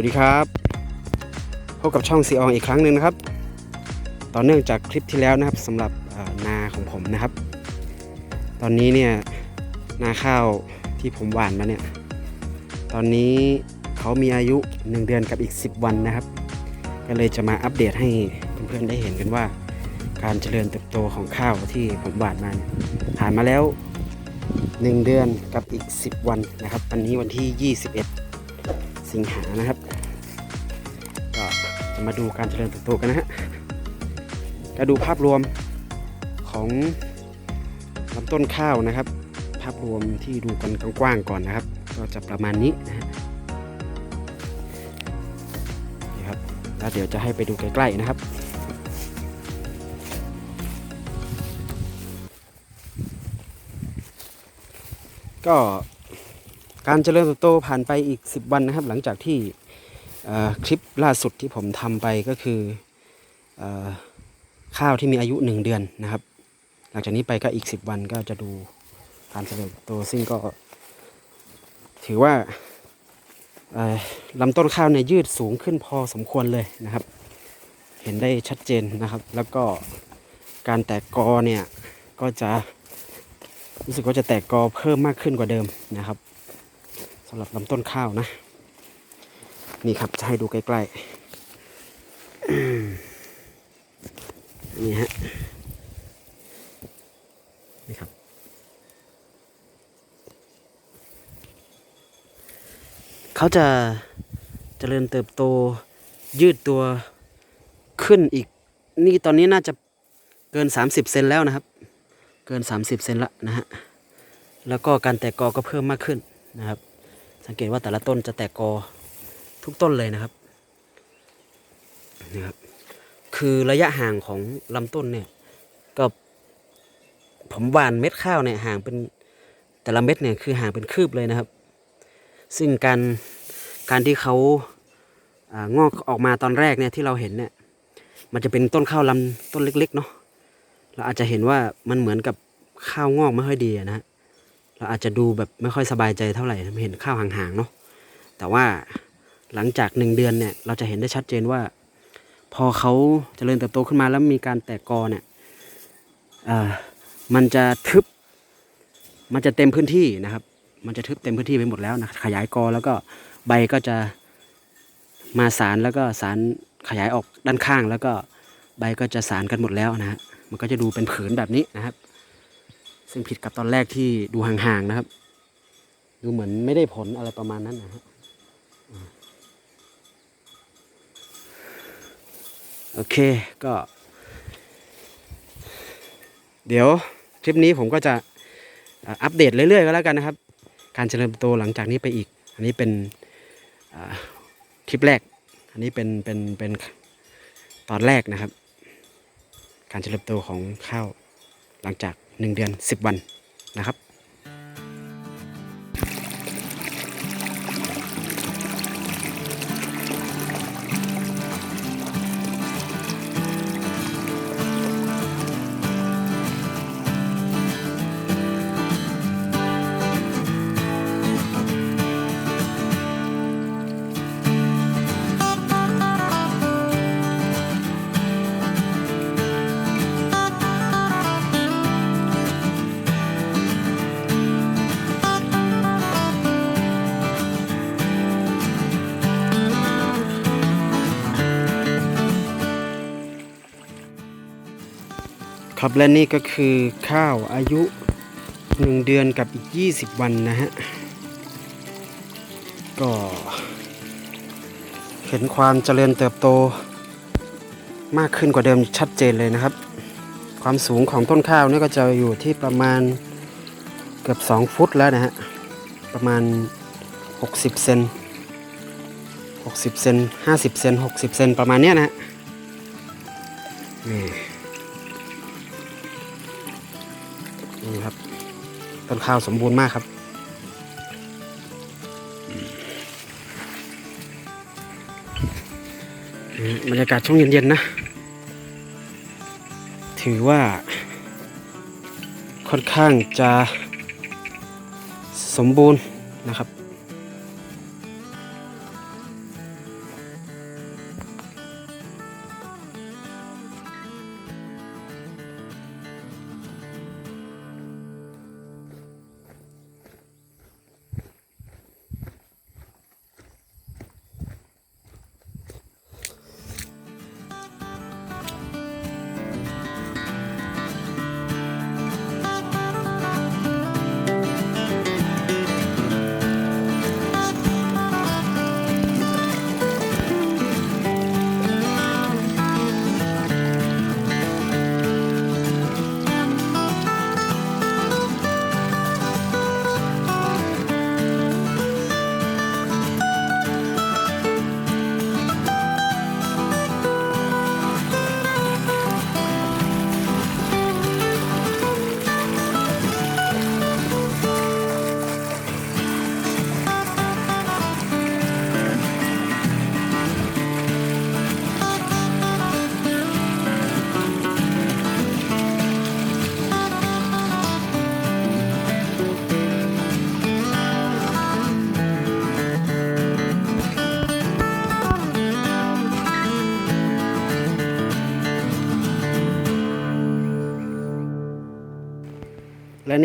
วัสดีครับ พบกับช่องซีอองอีกครั้งหนึ่งนะครับ ต่อเนื่องจากคลิปที่แล้วนะครับสำหรับนาของผมนะครับ ตอนนี้เนี่ยนาข้าวที่ผมหว่านมาเนี่ย ตอนนี้เขามีอายุ 1 เดือนกับอีก 10 วันนะครับ ก็เลยจะมาอัปเดตให้เพื่อนๆได้เห็นกันว่า การเจริญเติบโตของข้าวที่ผมหว่านมาผ่านมาแล้ว 1 เดือนกับอีก 10 วันนะครับ วันนี้วันที่ 21สิงหานะครับ จะมาดูการเจริญเติบโตกันนะฮะก็ดูภาพรวมของลำต้นข้าวนะครับ ภาพรวมที่ดูกันกว้างๆก่อนนะครับ ก็จะประมาณนี้นะฮะนี่ครับแล้วเดี๋ยวจะให้ไปดูใกล้ๆนะครับก็การเจริญเติบโตผ่านไปอีก 10 วันนะครับ หลังจากที่ คลิปล่าสุดที่ผมทำไปก็คืออข้าวที่มีอายุ 1 เดือนนะครับ หลังจากนี้ไปก็อีก 10 วันก็จะดูการเจริญเติบโตซึ่งก็ ถือว่าลำต้นข้าวเนี่ยยืดสูงขึ้นพอสมควรเลยนะครับ เห็นได้ชัดเจนนะครับ แล้วก็การแตกกอเนี่ยก็จะรู้สึกว่าจะแตกกอเพิ่มมากขึ้นกว่าเดิมนะครับสำหรับลำต้นข้าวนะ นี่ครับจะให้ดูใกล้ๆนี่ฮะนี่ครับ เขาจะเจริญเติบโตยืดตัวขึ้นอีก นี่ตอนนี้น่าจะเกิน 30 เซนแล้วนะครับ เกิน 30 เซนละนะฮะแล้วก็การแตกกอก็เพิ่มมากขึ้นนะครับ สังเกตว่าแต่ละต้นจะแตกกอ ทุกต้นเลยนะครับนี่ครับ คือระยะห่างของลำต้นเนี่ยก็ผมหว่านเม็ดข้าวเนี่ยห่างเป็นแต่ละเม็ดเนี่ยคือห่างเป็นคืบเลยนะครับ ซึ่งการการที่เขาอางอกออกมาตอนแรกเนี่ยที่เราเห็นเนี่ยมันจะเป็นต้นข้าวลำต้นเล็ก ๆ เนาะเราอาจจะเห็นว่ามันเหมือนกับข้าวงอกไม่ค่อยดีนะฮะเราอาจจะดูแบบไม่ค่อยสบายใจเท่าไหร่เห็นข้าวห่างๆเนาะแต่ว่า หลังจากหนึ่งเดือนเนี่ยเราจะเห็นได้ชัดเจนว่า พอเขาเจริญเติบโตขึ้นมาแล้วมีการแตกกอเนี่ยมันจะทึบ มันจะเต็มพื้นที่นะครับ มันจะทึบเต็มพื้นที่ไปหมดแล้วนะขยายกอแล้วก็ใบก็จะมาสารแล้วก็สารขยายออกด้านข้าง แล้วก็ใบก็จะสารกันหมดแล้วนะฮะมันก็จะดูเป็นผืนแบบนี้นะครับ ซึ่งผิดกับตอนแรกที่ดูห่างๆนะครับ ดูเหมือนไม่ได้ผลอะไรประมาณนั้นนะฮะอืม โอเคก็ เดี๋ยวคลิปนี้ผมก็จะอัปเดตเรื่อยๆก็แล้วกันนะครับ การเจริญเติบโตหลังจากนี้ไปอีก อันนี้เป็นคลิปแรก อันนี้เป็นเป็นเป็นตอนแรกนะครับ การเจริญเติบโตของข้าวหลังจาก 1 เดือน 10 วันนะครับ ครับและนี่ก็คือข้าวอายุ 1 เดือนกับอีก 20 วันนะฮะ ก็เห็นความเจริญเติบโตมากขึ้นกว่าเดิมชัดเจนเลยนะครับ ความสูงของต้นข้าวนี่ก็จะอยู่ที่ประมาณเกือบ 2 ฟุตแล้วนะฮะ ประมาณ 60 เซน60 เซน50 เซน60 เซนประมาณเนี้ยนะฮะนี่ นี่ครับ ต้นข้าวสมบูรณ์มากครับ บรรยากาศช่วงเย็นๆนะ ถือว่า ค่อนข้างจะสมบูรณ์นะครับ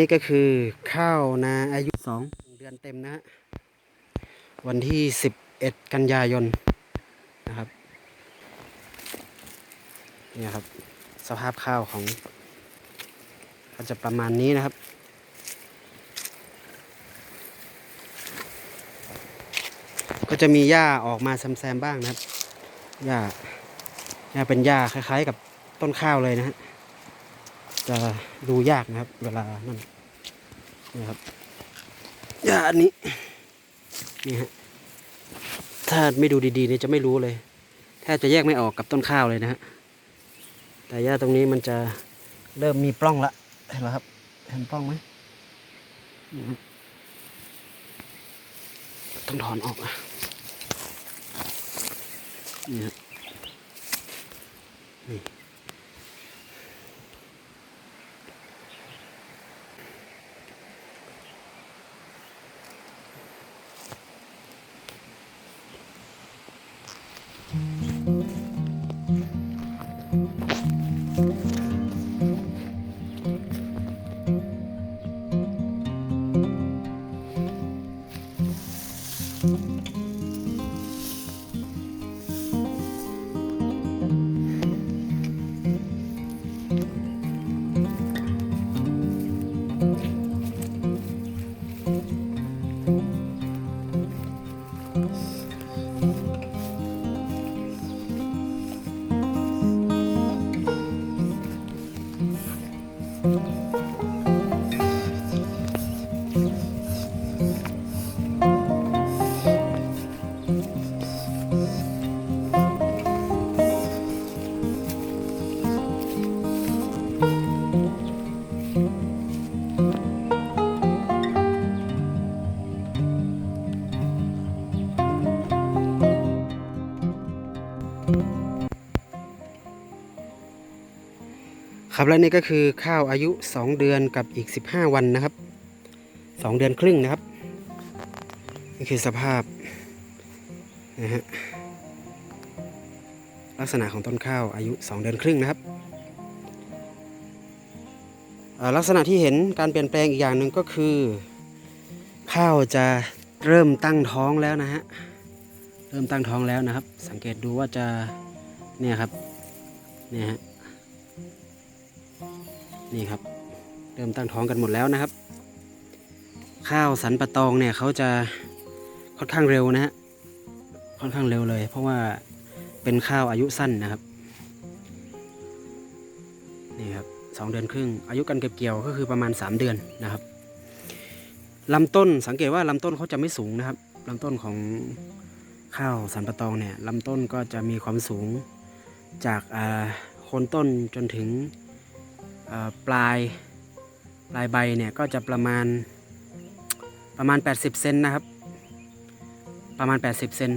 นี่ก็คือข้าวนาอายุสองเดือนเต็มนะฮะวันที่สิบเอ็ดกันยายนนะครับเนี่ยครับ สภาพข้าวของก็จะประมาณนี้นะครับ ก็จะมีหญ้าออกมาแซมๆบ้างนะครับหญ้าหญ้าเป็นหญ้าคล้ายๆกับต้นข้าวเลยนะฮะ จะดูยากนะครับ เวลานั่นนี่ครับหญ้าอันนี้นี่ฮะถ้าไม่ดูดีๆเนี่ยจะไม่รู้เลยแทบจะแยกไม่ออกกับต้นข้าวเลยนะฮะแต่หญ้าตรงนี้มันจะเริ่มมีปล้องละเห็นไหมครับ เห็นปล้องไหมต้องถอนออกอะนี่ฮะนี่ Música ครับและนี่ก็คือข้าวอายุ 2 เดือนกับอีก 15 วันนะครับ 2 เดือนครึ่งนะครับนี่คือสภาพนะฮะลักษณะของต้นข้าวอายุ 2 เดือนครึ่งนะครับลักษณะที่เห็นการเปลี่ยนแปลงอีกอย่างหนึ่งก็คือ ข้าวจะเริ่มตั้งท้องแล้วนะฮะเริ่มตั้งท้องแล้วนะครับ สังเกตดูว่าจะเนี่ยครับเนี่ยฮะ นี่ครับ เริ่มตั้งท้องกันหมดแล้วนะครับ ข้าวสันปะตองเนี่ยเขาจะค่อนข้างเร็วนะฮะค่อนข้างเร็วเลย เพราะว่าเป็นข้าวอายุสั้นนะครับนี่ครับสองเดือนครึ่ง อายุการเก็บเกี่ยวก็คือประมาณ 3 เดือนนะครับลำต้นสังเกตว่าลำต้นเขาจะไม่สูงนะครับลำต้นของข้าวสันปะตองเนี่ยลำต้นก็จะมีความสูงจากโคนต้นจนถึง ปลายปลายใบเนี่ยก็จะประมาณประมาณ 80 เซนนะครับ ประมาณ 80 เซน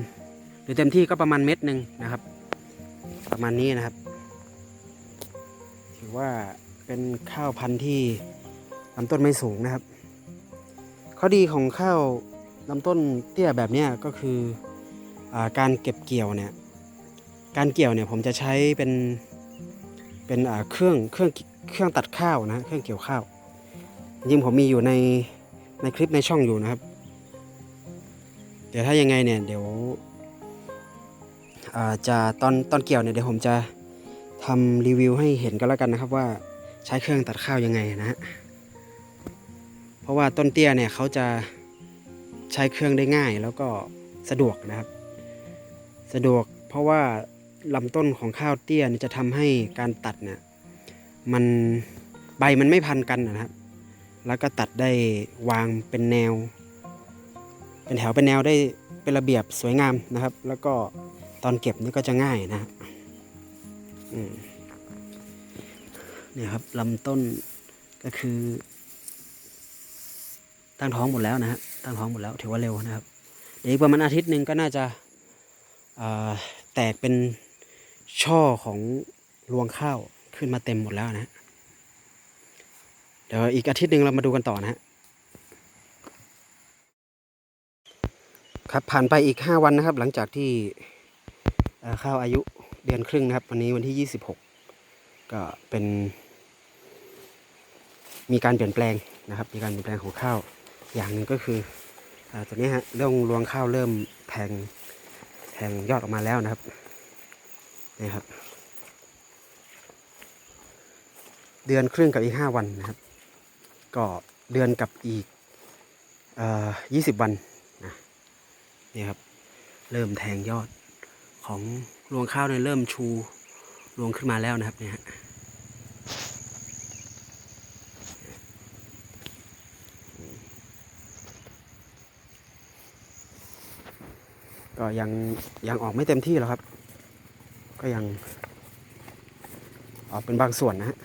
หรือเต็มที่ก็ประมาณเม็ดหนึ่งนะครับ ประมาณนี้นะครับ ถือว่าเป็นข้าวพันธุ์ที่ลำต้นไม่สูงนะครับ ข้อดีของข้าวลำต้นเตี้ยแบบนี้ก็คืออการเก็บเกี่ยวเนี่ยการเกี่ยวเนี่ยผมจะใช้เป็นเป็นเครื่องเครื่อง เครื่องตัดข้าวนะเครื่องเกี่ยวข้าวจริงผมมีอยู่ในในคลิปในช่องอยู่นะครับ เดี๋ยวถ้ายังไงเนี่ยเดี๋ยวจะตอนตอนเกี่ยวเนี่ยเดี๋ยวผมจะทำรีวิวให้เห็นกันแล้วกันนะครับว่าใช้เครื่องตัดข้าวยังไงนะฮะเพราะว่าต้นเตี้ยเนี่ยเขาจะใช้เครื่องได้ง่ายแล้วก็สะดวกนะครับ สะดวกเพราะว่าลำต้นของข้าวเตี้ยเนี่ยจะทำให้การตัดเนี่ย มันใบมันไม่พันกันนะครับ แล้วก็ตัดได้วางเป็นแนว เป็นแถวเป็นแนวได้เป็นระเบียบสวยงามนะครับ แล้วก็ตอนเก็บนี่ก็จะง่ายนะเนี่ยครับลำต้นก็คือ ตั้งท้องหมดแล้วนะฮะตั้งท้องหมดแล้วถือว่าเร็วนะครับเดี๋ยวอีกประมาณอาทิตย์หนึ่งก็น่าจะแตกเป็นช่อของรวงข้าว ขึ้นมาเต็มหมดแล้วนะ เดี๋ยวอีกอาทิตย์หนึ่งเรามาดูกันต่อนะฮะครับผ่านไปอีก 5 วันนะครับ หลังจากที่เข้าวอายุเดือนครึ่งนะครับ วันนี้วันที่ 26 ก็เป็น มีการเปลี่ยนแปลงนะครับ มีการเปลี่ยนแปลงของข้าวอย่างหนึ่งก็คืออตัวนี้ฮะเรื่องรวงข้าวเริ่มแทงแทงยอดออกมาแล้วนะครับนี่ครับ เดือนครึ่งกับอีกห้าวันนะครับ ก็เดือนกับอีกยี่สิบวันนะนี่ครับ เริ่มแทงยอดของรวงข้าวเนี่ยเริ่มชูรวงขึ้นมาแล้วนะครับเนี่ยก็ยังยังออกไม่เต็มที่หรอกครับ ก็ยังออกเป็นบางส่วนนะฮะ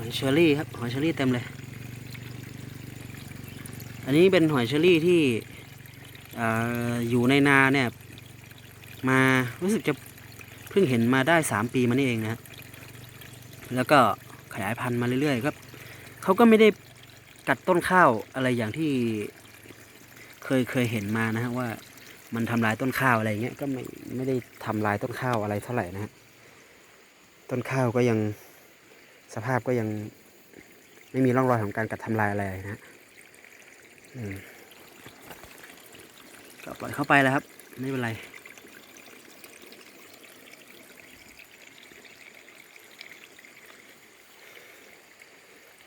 หอยเชอรี่ครับหอยเชอรี่เต็มเลย อันนี้เป็นหอยเชอรี่ที่ออยู่ในนาเนี่ยมารู้สึกจะเพิ่งเห็นมาได้สามปีมานี่เองนะแล้วก็ขยายพันธุ์มาเรื่อยๆครับเขาก็ไม่ได้กัดต้นข้าวอะไรอย่างที่เคยเคยเห็นมานะฮะว่ามันทำลายต้นข้าวอะไรเงี้ยก็ไม่ไม่ได้ทำลายต้นข้าวอะไรเท่าไหร่นะฮะต้นข้าวก็ยัง สภาพก็ยังไม่มีร่องรอยของการกัดทำลายอะไรนะฮะอืมก็ปล่อยเข้าไปแล้วครับ ไม่เป็นไร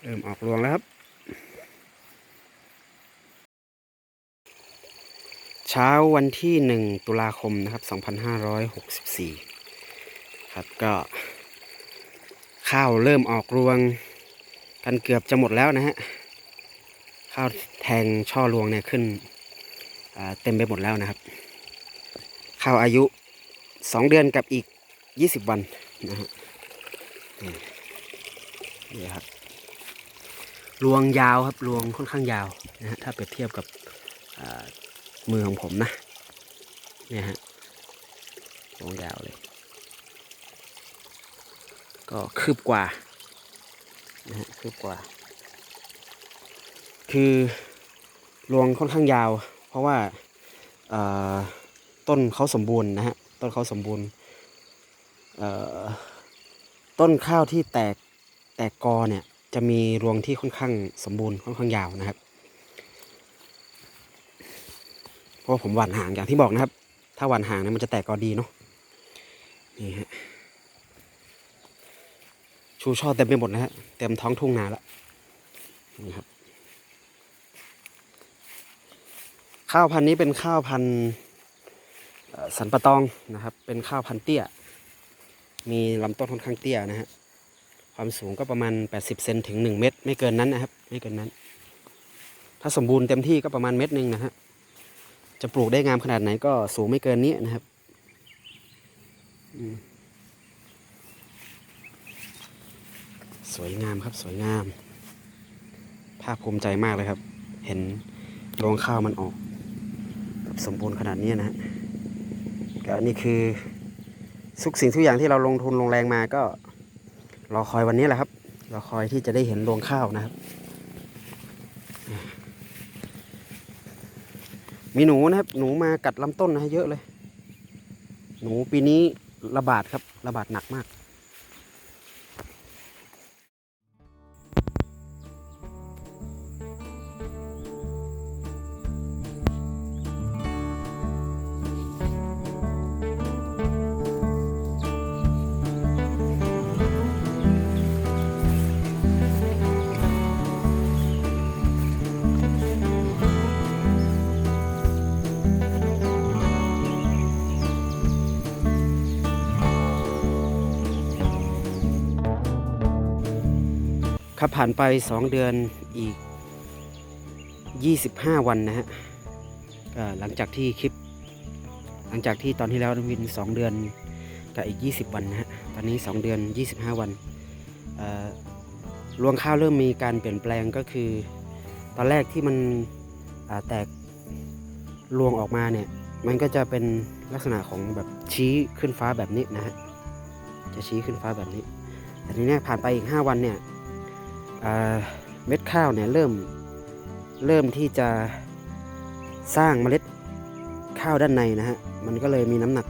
เริ่มออกรวงแล้วครับ เช้าวันที่หนึ่งตุลาคมนะครับ 2564 ครับก็ ข้าวเริ่มออกรวง กันเกือบจะหมดแล้วนะฮะ ข้าวแทงช่อรวงเนี่ยขึ้นเต็มไปหมดแล้วนะครับ ข้าวอายุสองเดือนกับอีกยี่สิบวันนะฮะนี่ครับรวงยาวครับรวงค่อนข้างยาวนะฮะถ้าเปรียบเทียบกับมือของผมนะเนี่ยฮะรวงยาวเลย ก็คืบกว่านะฮะคืบกว่า คือรวงค่อนข้างยาว เพราะว่าต้นเขาสมบูรณ์นะฮะต้นเขาสมบูรณ์ต้นข้าวที่แตกแตกกอเนี่ยจะมีรวงที่ค่อนข้างสมบูรณ์ค่อนข้างยาวนะครับเพราะผมหว่านหางอย่างที่บอกนะครับ ถ้าหว่านหางเนี่ยมันจะแตกกอดีเนาะนี่ฮะ ชูช่อเต็มไปหมดนะฮะ เต็มท้องทุ่งนาแล้วนี่ครับ ข้าวพันธุ์นี้เป็นข้าวพันธุ์สันปะตองนะครับ เป็นข้าวพันธุ์เตี้ย มีลำต้นค่อนข้างเตี้ยนะฮะ ความสูงก็ประมาณ 80 เซนถึง 1 เมตร ไม่เกินนั้นนะครับ ไม่เกินนั้น ถ้าสมบูรณ์เต็มที่ก็ประมาณเมตรหนึ่งนะฮะ จะปลูกได้งามขนาดไหนก็สูงไม่เกินนี้นะครับ อืม สวยงามครับสวยงาม ภาคภูมิใจมากเลยครับ เห็นรวงข้าวมันออกสมบูรณ์ขนาดนี้นะฮะก็นี่คือทุกสิ่งทุกอย่างที่เราลงทุนลงแรงมาก็รอคอยวันนี้แหละครับรอคอยที่จะได้เห็นรวงข้าวนะครับ มีหนูนะครับ หนูมากัดลำต้นนะฮะเยอะเลย หนูปีนี้ระบาดครับ ระบาดหนักมาก ครับผ่านไป 2 เดือนอีก 25 วันนะฮะหลังจากที่คลิป หลังจากที่ตอนที่แล้ววิน 2 เดือนกับอีก 20 วันนะฮะตอนนี้ 2 เดือน 25 วันรวงข้าวเริ่มมีการเปลี่ยนแปลงก็คือ ตอนแรกที่มันแตกรวงออกมาเนี่ยมันก็จะเป็นลักษณะของแบบชี้ขึ้นฟ้าแบบนี้นะฮะจะชี้ขึ้นฟ้าแบบนี้แต่ทีเนี้ยผ่านไปอีก 5 วันเนี่ย เม็ดข้าวเนี่ยเริ่มเริ่มที่จะสร้างเมล็ดข้าวด้านในนะฮะมันก็เลยมีน้ำหนัก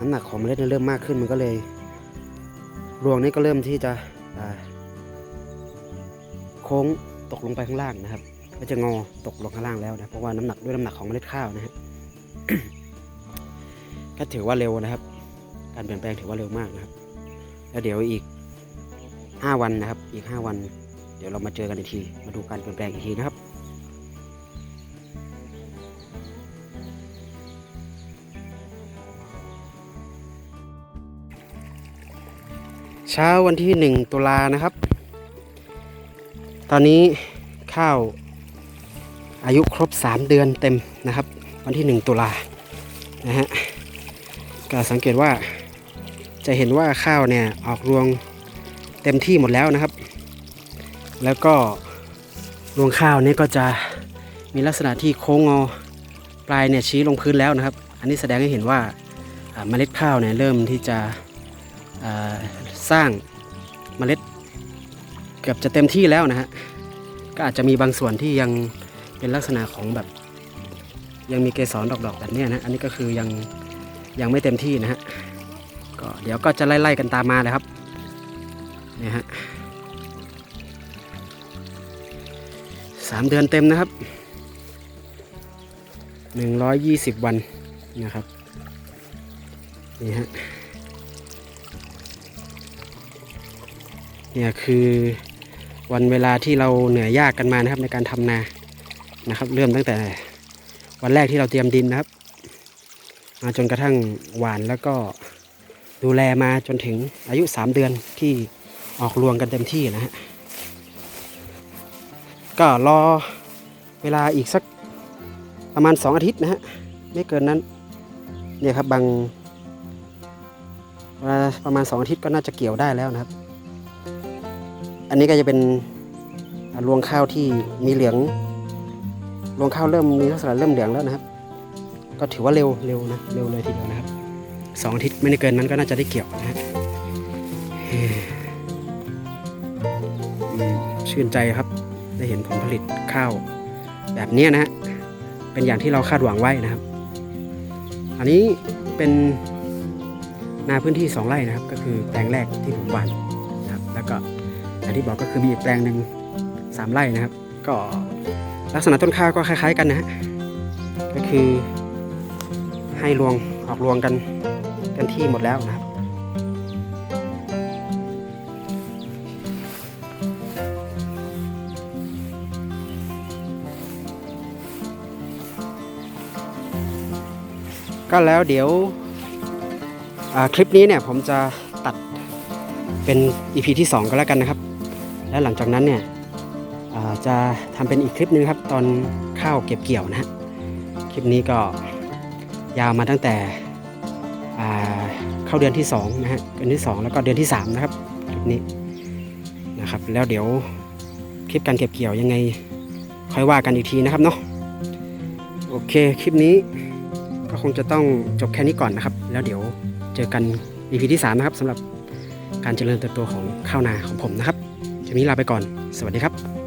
น้ำหนักของเมล็ดเนี่ยเริ่มมากขึ้นมันก็เลยรวงนี่ก็เริ่มที่จะโค้งตกลงไปข้างล่างนะครับก็จะงอตกลงข้างล่างแล้วนะเพราะว่าน้ำหนักด้วยน้ำหนักของเมล็ดข้าวนะฮะก็ถือว่าเร็วนะครับ การเปลี่ยนแปลงถือว่าเร็วมากนะครับ แล้วเดี๋ยวอีก 5 วันนะครับ อีก 5 วัน เดี๋ยวเรามาเจอกันอีกที มาดูการเปลี่ยนแปลงอีกทีนะครับเช้าวันที่ 1 ตุลานะครับ ตอนนี้ข้าวอายุครบ 3 เดือนเต็มนะครับ วันที่ 1 ตุลานะฮะก็สังเกตว่าจะเห็นว่าข้าวเนี่ยออกรวง เต็มที่หมดแล้วนะครับ แล้วก็รวงข้าวเนี่ยก็จะมีลักษณะที่โค้งงอปลายเนี่ยชี้ลงพื้นแล้วนะครับ อันนี้แสดงให้เห็นว่าอ่าเมล็ดข้าวเนี่ยเริ่มที่จะสร้างเมล็ดเกือบจะเต็มที่แล้วนะฮะก็อาจจะมีบางส่วนที่ยังเป็นลักษณะของแบบ ยังมีเกสรดอกๆแบบนี้นะอันนี้ก็คือยังยังไม่เต็มที่นะฮะก็เดี๋ยวก็จะไล่ๆกันตามมาเลยครับ นี่ยฮะสามเดือนเต็มนะครับหนึ่งร้อยยี่สิบวันนะครับนี่ฮะเนี่ยคือวันเวลาที่เราเหนื่อยยากกันมานะครับในการทำนานะครับ เริ่มตั้งแต่วันแรกที่เราเตรียมดินนะครับ มาจนกระทั่งหวานแล้วก็ดูแลมาจนถึงอายุ 3 เดือนที่ ออกรวงกันเต็มที่นะฮะ ก็รอเวลาอีกสักประมาณ 2 อาทิตย์นะฮะ ไม่เกินนั้น เนี่ยครับบางเวลาประมาณ 2 อาทิตย์ก็น่าจะเกี่ยวได้แล้วนะครับ อันนี้ก็จะเป็นรวงข้าวที่มีเหลือง รวงข้าวเริ่มมีลักษณะเริ่มเหลืองแล้วนะครับ ก็ถือว่าเร็วเร็วนะ เร็วเลยทีเดียวนะครับสองอาทิตย์ไม่ได้เกินนั้นก็น่าจะได้เกี่ยวนะฮะ ชื่นใจครับ ได้เห็นผลผลิตข้าว แบบนี้นะฮะเป็นอย่างที่เราคาดหวังไว้นะครับ อันนี้เป็นนาพื้นที่ 2 ไร่นะครับ ก็คือแปลงแรกที่ผมหว่านนะครับ แล้วก็อย่างที่บอกก็คือมีอีกแปลงหนึ่งสามไร่นะครับ ก็ลักษณะต้นข้าวก็คล้าย ๆ กันนะฮะก็คือให้รวงออกรวงกันเต็มที่หมดแล้วนะครับ ก็แล้วเดี๋ยวคลิปนี้เนี่ยผมจะตัดเป็น EP ที่ 2 ก็แล้วกันนะครับ แล้วหลังจากนั้นเนี่ยจะทำเป็นอีกคลิปหนึงครับ ตอนข้าวเก็บเกี่ยวนะฮะคลิปนี้ก็ยาวมาตั้งแต่เข้าเดือนที่2นะฮะเดือนที่ 2 แล้วก็เดือนที่ 3 นะครับคลิปนี้นะครับ แล้วเดี๋ยวคลิปการเก็บเกี่ยวยังไงค่อยว่ากันอีกทีนะครับเนาะโอเคคลิปนี้ คงจะต้องจบแค่นี้ก่อนนะครับ แล้วเดี๋ยวเจอกัน EP ที่ 3 นะครับสำหรับการเจริญเติบโตของข้าวนาของผมนะครับจะนี้ลาไปก่อน สวัสดีครับ